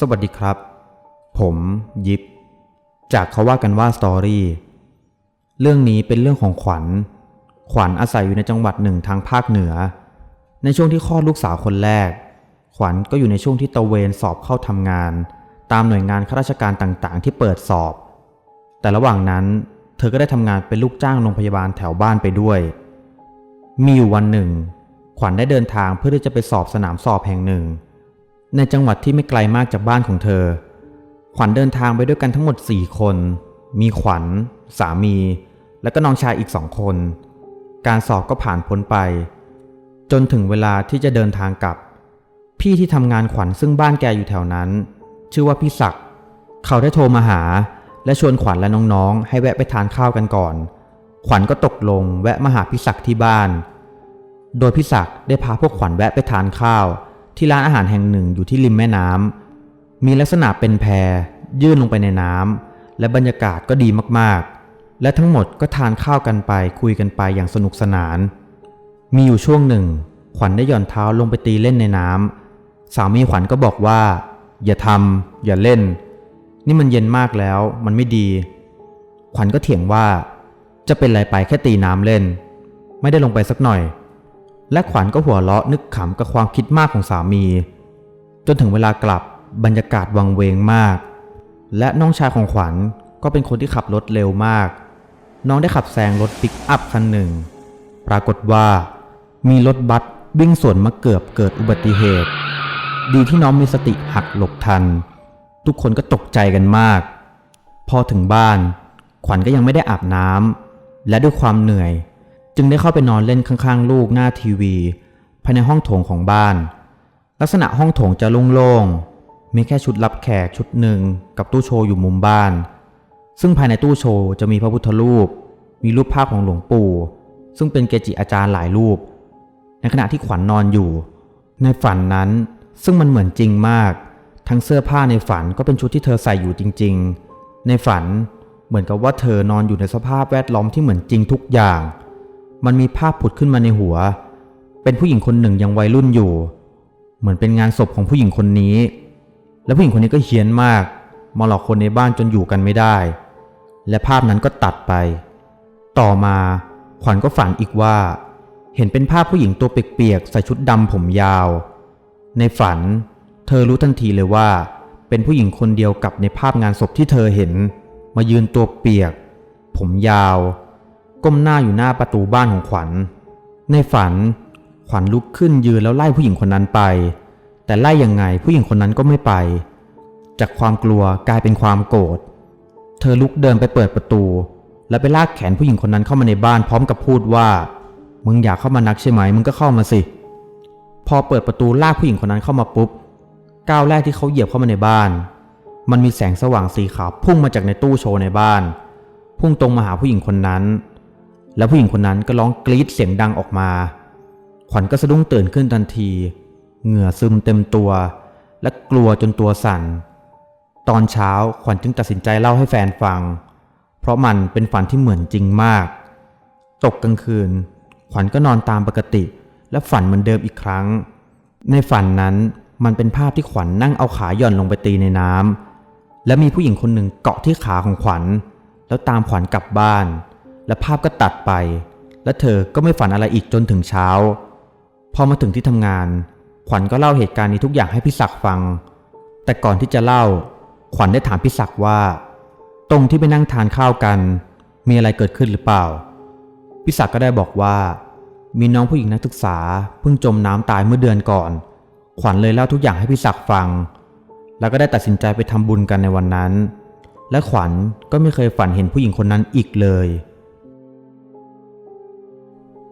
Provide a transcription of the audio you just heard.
สวัสดีครับ ผมยิปจากเขาว่ากันว่าสตอรี่ เรื่องนี้เป็นเรื่องของขวัญ ขวัญอาศัยอยู่ในจังหวัดหนึ่งทางภาคเหนือ ในช่วงที่คลอดลูกสาวคนแรก ขวัญก็อยู่ในช่วงที่ตะเวนสอบเข้าทำงาน ตามหน่วยงานข้าราชการต่างๆ ที่เปิดสอบ แต่ระหว่างนั้น เธอก็ได้ทำงานเป็นลูกจ้างโรงพยาบาลแถวบ้านไปด้วย มีอยู่วันหนึ่ง ขวัญได้เดินทางเพื่อที่จะไปสอบสนามสอบแห่งหนึ่ง ในจังหวัดที่ไม่ไกลมากจากบ้านของเธอ ขวัญเดินทางไปด้วยกันทั้งหมด 4 คน มีขวัญ สามี และก็น้องชายอีกสองคน การสอบก็ผ่านพ้นไป จนถึงเวลาที่จะเดินทางกลับ พี่ที่ทำงานขวัญซึ่งบ้านแกอยู่แถวนั้น ชื่อว่าพี่ศักดิ์เขาได้โทรมาหา และชวนขวัญและน้องๆ ให้แวะไปทานข้าวกันก่อน ขวัญก็ตกลงแวะมาหาพี่ศักดิ์ที่บ้าน โดยพี่ศักดิ์ได้พาพวกขวัญแวะไปทานข้าว ที่ร้านอาหารแห่งหนึ่งอยู่ที่ริมแม่น้ำมีลักษณะเป็นแพยื่นลงไปในน้ำและบรรยากาศก็ดีมากๆ และทั้งหมดก็ทานข้าวกันไปคุยกันไปอย่างสนุกสนาน มีอยู่ช่วงหนึ่ง ขวัญได้หย่อนเท้าลงไปตีเล่นในน้ำสามีขวัญก็บอกว่า อย่าทำอย่าเล่น นี่มันเย็นมากแล้ว มันไม่ดี ขวัญก็เถียงว่า จะเป็นไรไปแค่ตีน้ำเล่น ไม่ได้ลงไปสักหน่อย และขวัญก็หัวเราะนึกขำกับความคิดมากของสามี จนถึงเวลากลับบรรยากาศวังเวงมาก และน้องชายของขวัญก็เป็นคนที่ขับรถเร็วมาก น้องได้ขับแซงรถปิกอัพคันหนึ่ง ปรากฏว่า มีรถบัสวิ่งสวนมาเกือบเกิดอุบัติเหตุ ดีที่น้องมีสติหักหลบทัน ทุกคนก็ตกใจกันมาก พอถึงบ้าน ขวัญก็ยังไม่ได้อาบน้ำและด้วยความเหนื่อย จึงได้เข้าไปนอนเล่นข้างๆ ลูกหน้าทีวี ภายในห้องโถงของบ้าน ลักษณะห้องโถงจะโล่งๆมีแค่ชุดรับแขกชุดหนึ่งกับตู้โชว์อยู่มุมบ้าน ซึ่งภายในตู้โชว์จะมีพระพุทธรูป มีรูปภาพของหลวงปู่ ซึ่งเป็นเกจิอาจารย์หลายรูป ในขณะที่ขวัญนอนอยู่ ในฝันนั้นซึ่งมันเหมือนจริงมาก ทั้งเสื้อผ้าในฝันก็เป็นชุดที่เธอใส่อยู่จริง ๆ ในฝันเหมือนกับว่าเธอนอนอยู่ในสภาพแวดล้อมที่เหมือนจริงทุกอย่าง มันมีภาพผุดขึ้นมาในหัว เป็นผู้หญิงคนหนึ่งยังวัยรุ่นอยู่ เหมือนเป็นงานศพของผู้หญิงคนนี้ และผู้หญิงคนนี้ก็เฮี้ยนมาก มาหลอกคนในบ้านจนอยู่กันไม่ได้ และภาพนั้นก็ตัดไป ต่อมาขวัญก็ฝันอีกว่า เห็นเป็นภาพผู้หญิงตัวเปียกๆใส่ชุดดำผมยาว ในฝัน เธอรู้ทันทีเลยว่า เป็นผู้หญิงคนเดียวกับในภาพงานศพที่เธอเห็น มายืนตัวเปียก ผมยาว ก้มหน้าอยู่หน้าประตูบ้านของขวัญ ในฝันขวัญลุกขึ้นยืนแล้วไล่ผู้หญิงคนนั้นไป แต่ไล่ยังไงผู้หญิงคนนั้นก็ไม่ไป จากความกลัวกลายเป็นความโกรธ เธอลุกเดินไปเปิดประตู แล้วไปลากแขนผู้หญิงคนนั้นเข้ามาในบ้านพร้อมกับพูดว่า มึงอยากเข้ามานักใช่ไหมมึงก็เข้ามาสิ พอเปิดประตูลากผู้หญิงคนนั้นเข้ามาปุ๊บ ก้าวแรกที่เขาเหยียบเข้ามาในบ้าน มันมีแสงสว่างสีขาวพุ่งมาจากในตู้โชว์ในบ้าน พุ่งตรงมาหาผู้หญิงคนนั้น แล้วผู้หญิงคนนั้นก็ร้องกรี๊ดเสียงดังออกมา ขวัญก็สะดุ้งตื่นขึ้นทันที เหงื่อซึมเต็มตัว และกลัวจนตัวสั่น ตอนเช้าขวัญจึงตัดสินใจเล่าให้แฟนฟัง เพราะมันเป็นฝันที่เหมือนจริงมาก ตกกลางคืน ขวัญก็นอนตามปกติ และฝันเหมือนเดิมอีกครั้ง ในฝันนั้นมันเป็นภาพที่ขวัญนั่งเอาขาหย่อนลงไปตีในน้ำและมีผู้หญิงคนหนึ่งเกาะที่ขาของขวัญ แล้วตามขวัญกลับบ้าน และภาพก็ตัดไป และเธอก็ไม่ฝันอะไรอีกจนถึงเช้า พอมาถึงที่ทำงาน ขวัญก็เล่าเหตุการณ์นี้ทุกอย่างให้พี่ศักดิ์ฟัง แต่ก่อนที่จะเล่า ขวัญได้ถามพี่ศักดิ์ว่า ตรงที่ไปนั่งทานข้าวกัน มีอะไรเกิดขึ้นหรือเปล่าพี่ศักดิ์ก็ได้บอกว่า มีน้องผู้หญิงนักศึกษาเพิ่งจมน้ำตายเมื่อเดือนก่อน ขวัญเลยเล่าทุกอย่างให้พี่ศักดิ์ฟัง แล้วก็ได้ตัดสินใจไปทำบุญกันในวันนั้น และขวัญก็ไม่เคยฝันเห็นผู้หญิงคนนั้นอีกเลย